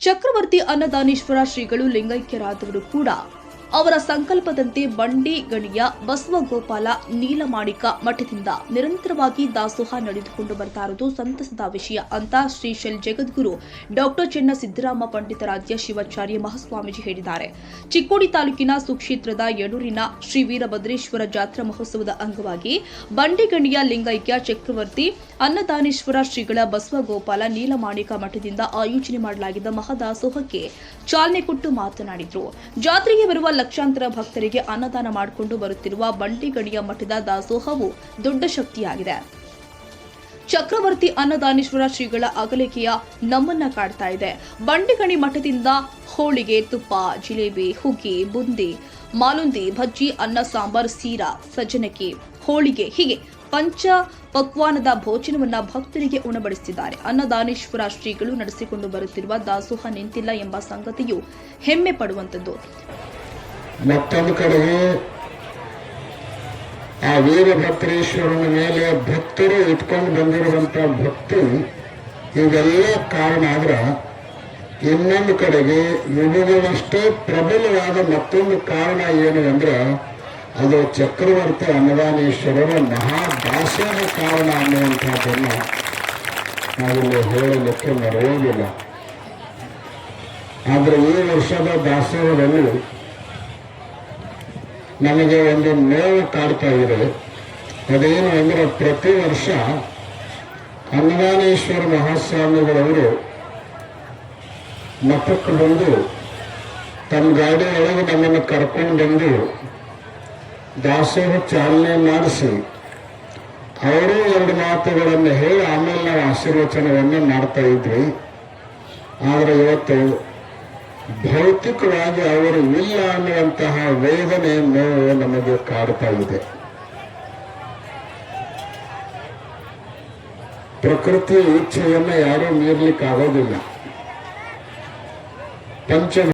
ಚಕ್ರವರ್ತಿ ಅನ್ನದಾನೇಶ್ವರ ಶ್ರೀಗಳು ಲಿಂಗೈಕ್ಯರಾದವರು ಕೂಡ ಅವರ ಸಂಕಲ್ಪದಂತೆ ಬಂಡಿ ಗಣಿಯ ಬಸವಗೋಪಾಲ ನೀಲಮಾಣಿಕ ಮಠದಿಂದ ನಿರಂತರವಾಗಿ ದಾಸೋಹ ನಡೆದುಕೊಂಡು ಬರ್ತಾ ಇರುವುದು ಸಂತಸದ ವಿಷಯ ಅಂತ ಶ್ರೀ ಶೈಲ್ ಜಗದ್ಗುರು ಡಾಕ್ಟರ್ ಚೆನ್ನ ಸಿದ್ದರಾಮ ಪಂಡಿತರಾಧ್ಯ ಶಿವಾಚಾರ್ಯ ಮಹಾಸ್ವಾಮೀಜಿ ಹೇಳಿದ್ದಾರೆ. ಚಿಕ್ಕೋಡಿ ತಾಲೂಕಿನ ಸುಕ್ಷೇತ್ರದ ಯಡೂರಿನ ಶ್ರೀ ವೀರಭದ್ರೇಶ್ವರ ಜಾತ್ರಾ ಮಹೋತ್ಸವದ ಅಂಗವಾಗಿ ಬಂಡಿಗಣಿಯ ಲಿಂಗೈಕ್ಯ ಚಕ್ರವರ್ತಿ ಅನ್ನದಾನೇಶ್ವರ ಶ್ರೀಗಳ ಬಸವಗೋಪಾಲ ನೀಲಮಾಣಿಕ ಮಠದಿಂದ ಆಯೋಜನೆ ಮಾಡಲಾಗಿದ್ದ ಮಹಾದಾಸೋಹಕ್ಕೆ ಚಾಲನೆ ಕೊಟ್ಟು ಮಾತನಾಡಿದರು. ಜಾತ್ರೆಗೆ ಬರುವ ಲಕ್ಷಾಂತರ ಭಕ್ತರಿಗೆ ಅನ್ನದಾನ ಮಾಡಿಕೊಂಡು ಬರುತ್ತಿರುವ ಬಂಡಿಗಣಿಯ ಮಠದ ದಾಸೋಹವು ದೊಡ್ಡ ಶಕ್ತಿಯಾಗಿದೆ. ಚಕ್ರವರ್ತಿ ಅನ್ನದಾನೇಶ್ವರ ಶ್ರೀಗಳ ಅಗಲಿಕೆಯ ನಮ್ಮನ್ನ ಕಾಡ್ತಾ ಇದೆ. ಬಂಡಿಗಣಿ ಮಠದಿಂದ ಹೋಳಿಗೆ, ತುಪ್ಪ, ಜಿಲೇಬಿ, ಹುಗ್ಗಿ, ಬುಂದಿ, ಮಾಲುಂದಿ ಭಜ್ಜಿ ಅನ್ನ, ಸಾಂಬಾರ್, ಸೀರಾ ಸಜ್ಜನಕಿ ಹೋಳಿಗೆ ಹೀಗೆ ಪಂಚ ಪಕ್ವಾನದ ಭೋಜನವನ್ನ ಭಕ್ತರಿಗೆ ಉಣಬಡಿಸಿದ್ದಾರೆ ಅನ್ನದಾನೇಶ್ವರ ಶ್ರೀಗಳು ನಡೆಸಿಕೊಂಡು ಬರುತ್ತಿರುವ ದಾಸೋಹ ನಿಂತಿಲ್ಲ ಎಂಬ ಸಂಗತಿಯು ಹೆಮ್ಮೆ ಪಡುವಂತದ್ದು ಮತ್ತೊಂದು ಕಡೆಗೆ ಆ ವೀರಭದ್ರೇಶ್ವರನ ಮೇಲೆ ಭಕ್ತರು ಇಟ್ಕೊಂಡು ಬಂದಿರುವಂತ ಭಕ್ತಿ ಇವೆಲ್ಲ ಕಾರಣ ಆದ್ರೆ ಇನ್ನೊಂದು ಕಡೆಗೆ ಇವುಗಳಷ್ಟೇ ಪ್ರಬಲವಾದ ಮತ್ತೊಂದು ಕಾರಣ ಏನು ಅಂದ್ರೆ, ಅದು ಚಕ್ರವರ್ತಿ ಅನ್ನದಾನೇಶ್ವರರ ಮಹಾದಾಸನ ಕಾರಣ ಅನ್ನುವಂಥದ್ದನ್ನು ನಾವಿಲ್ಲಿ ಹೇಳಲಿಕ್ಕೆ ಮರೆಯೋದಿಲ್ಲ ಆದರೆ ಈ ವರ್ಷದ ದಾಸೋಹದಲ್ಲಿ ನಮಗೆ ಒಂದು ನೋವು ಕಾಡ್ತಾ ಇದೆ. ಅದೇನು ಅಂದರೆ ಪ್ರತಿ ವರ್ಷ ಅನ್ನದಾನೇಶ್ವರ ಮಹಾಸ್ವಾಮಿಗಳವರು ಮಠಕ್ಕೆ ಬಂದು ತಮ್ಮ ಗಾಡಿ ಒಳಗೆ ನಮ್ಮನ್ನು ಕರ್ಕೊಂಡು ಬಂದು ದಾಸೋಹ ಚಾಲನೆ ಮಾಡಿಸಿ, ಅವರು ಎರಡು ಮಾತುಗಳನ್ನು ಹೇಳಿ ಆಮೇಲೆ ನಾವು ಆಶೀರ್ವಚನವನ್ನು ಮಾಡ್ತಾ ಇದ್ವಿ. ಆದರೆ ಇವತ್ತು ಭೌತಿಕವಾಗಿ ಅವರು ಇಲ್ಲ ಅನ್ನುವಂತಹ ವೇದನೆ ನೋವು ನಮಗೆ ಕಾಡ್ತಾ ಇದೆ. ಪ್ರಕೃತಿಯ ಇಚ್ಛೆಯನ್ನು ಯಾರೂ ಮೀರ್ಲಿಕ್ಕೆ ಆಗೋದಿಲ್ಲ ಪಂಚ